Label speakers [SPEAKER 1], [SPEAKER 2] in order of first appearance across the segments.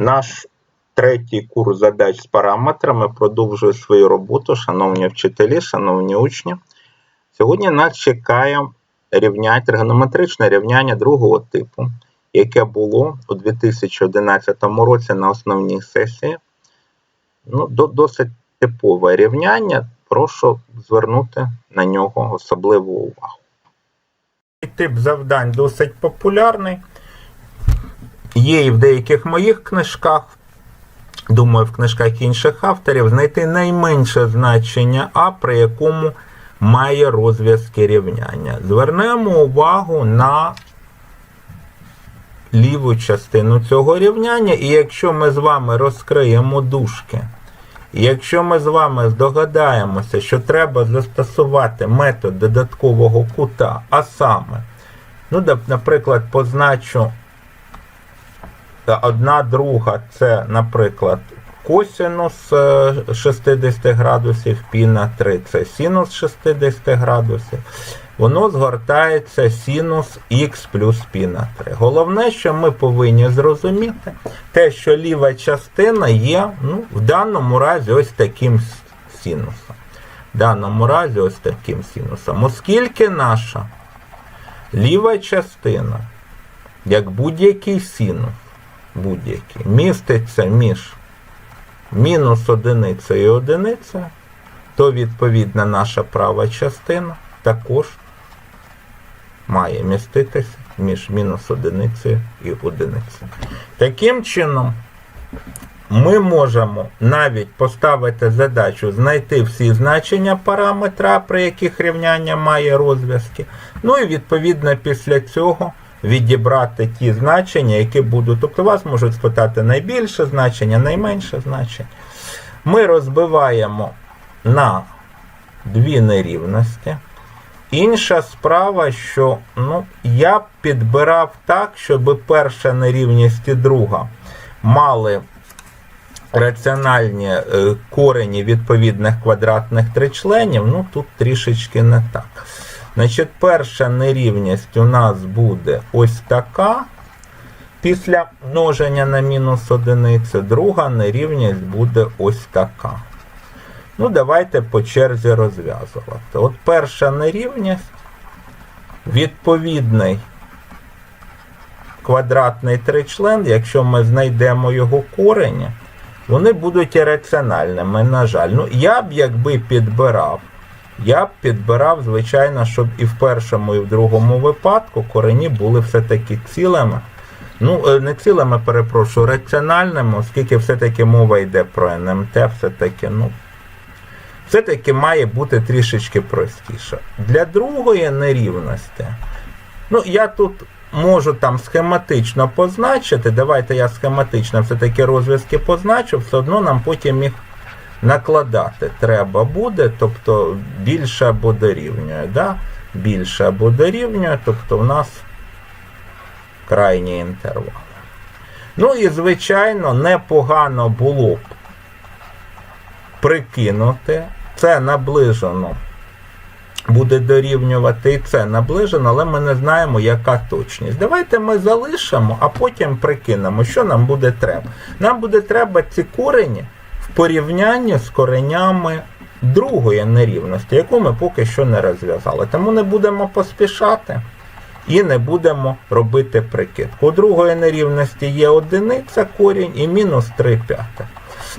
[SPEAKER 1] Наш третій курс задач з параметрами продовжує свою роботу, шановні вчителі, шановні учні. Сьогодні нас чекає рівняння, тригонометричне рівняння другого типу, яке було у 2011 році на основній сесії. Ну, до- досить типове рівняння. Прошу звернути на нього особливу увагу. Тип завдань досить популярний. Є і в деяких моїх книжках, думаю, в книжках інших авторів, знайти найменше значення А, при якому має розв'язки рівняння. Звернемо увагу на ліву частину цього рівняння, і якщо ми з вами розкриємо дужки, і якщо ми з вами здогадаємося, що треба застосувати метод додаткового кута, а саме, ну, наприклад, позначу одна друга це, наприклад, косинус е, 60 градусів, пі на 3 це синус 60 градусів. Воно згортається синус х плюс пі на 3. Головне, що ми повинні зрозуміти, те, що ліва частина є ну, в даному разі ось таким синусом. В даному разі ось таким синусом. Оскільки наша ліва частина, як будь-який синус, будь-який, міститься між мінус одиницею і одиницею, то відповідно наша права частина також має міститися між мінус одиницею і одиницею. Таким чином, ми можемо навіть поставити задачу знайти всі значення параметра, при яких рівняння має розв'язки. Ну і відповідно після цього відібрати ті значення, які будуть. Тобто вас можуть спитати найбільше значення, найменше значення. Ми розбиваємо на дві нерівності. Інша справа, що ну, я б підбирав так, щоб перша нерівність і друга мали раціональні е, корені відповідних квадратних тричленів, ну тут трішечки не так. Значить, перша нерівність у нас буде ось така. Після множення на мінус одиницю, друга нерівність буде ось така. Ну, давайте по черзі розв'язувати. От перша нерівність, відповідний квадратний тричлен, якщо ми знайдемо його корені, вони будуть ірраціональними, на жаль. Ну, я б якби підбирав, я б підбирав, звичайно, щоб і в першому, і в другому випадку корені були все-таки цілими. Ну, е, не цілими, перепрошую, раціональними, оскільки все-таки мова йде про НМТ, все-таки, ну, все-таки має бути трішечки простіше. Для другої нерівності, ну, я тут можу там схематично позначити. Давайте я схематично все-таки розв'язки позначу, все одно нам потім їх накладати треба буде, тобто більше або дорівнює. Да? Більше або дорівнює, тобто в нас крайні інтервали. Ну і, звичайно, непогано було б прикинути. Це наближено буде дорівнювати і це наближено, але ми не знаємо, яка точність. Давайте ми залишимо, а потім прикинемо, що нам буде треба. Нам буде треба ці корені порівнянні з коренями другої нерівності, яку ми поки що не розв'язали. Тому не будемо поспішати і не будемо робити прикидку. У другої нерівності є одиниця корінь і мінус 3 п'ятих.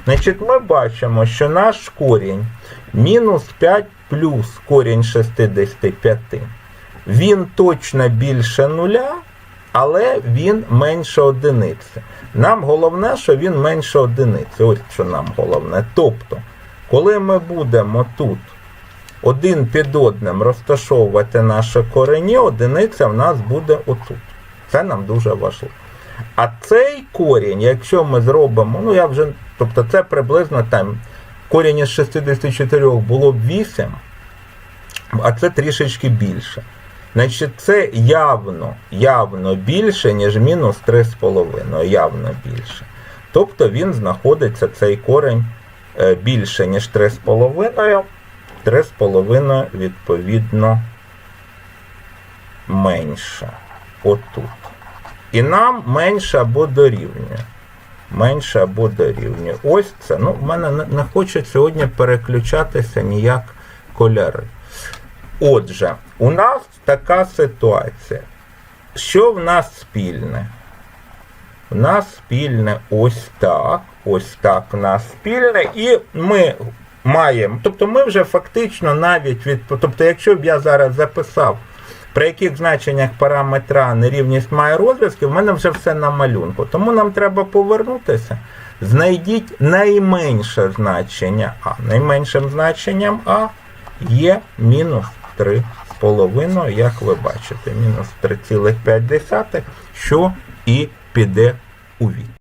[SPEAKER 1] Значить, ми бачимо, що наш корінь мінус 5 плюс корінь 65. Він точно більше нуля, але він менше одиниці. Нам головне, що він менше одиниці. Ось що нам головне. Тобто, коли ми будемо тут один під одним розташовувати наші корені, одиниця в нас буде отут. Це нам дуже важливо. А цей корінь, якщо ми зробимо, ну я вже, тобто це приблизно там корінь із 64 було б 8, а це трішечки більше. Значить, це явно, явно більше, ніж мінус 3,5, явно більше. Тобто він знаходиться, цей корень е, більше, ніж 3,5, 3,5 відповідно менше. Отут. І нам менше або дорівнює. менше або дорівнює. Ось це. Ну, в мене не, не хоче сьогодні переключатися ніяк кольори. Отже, у нас така ситуація. Що в нас спільне? У нас спільне ось так. Ось так у нас спільне, і ми маємо. Тобто ми вже фактично навіть від. Тобто, якщо б я зараз записав, при яких значеннях параметра нерівність має розв'язки, в мене вже все на малюнку. Тому нам треба повернутися. Знайдіть найменше значення А. Найменшим значенням А є мінус 3,5, як ви бачите, мінус 3,5, що і піде у від.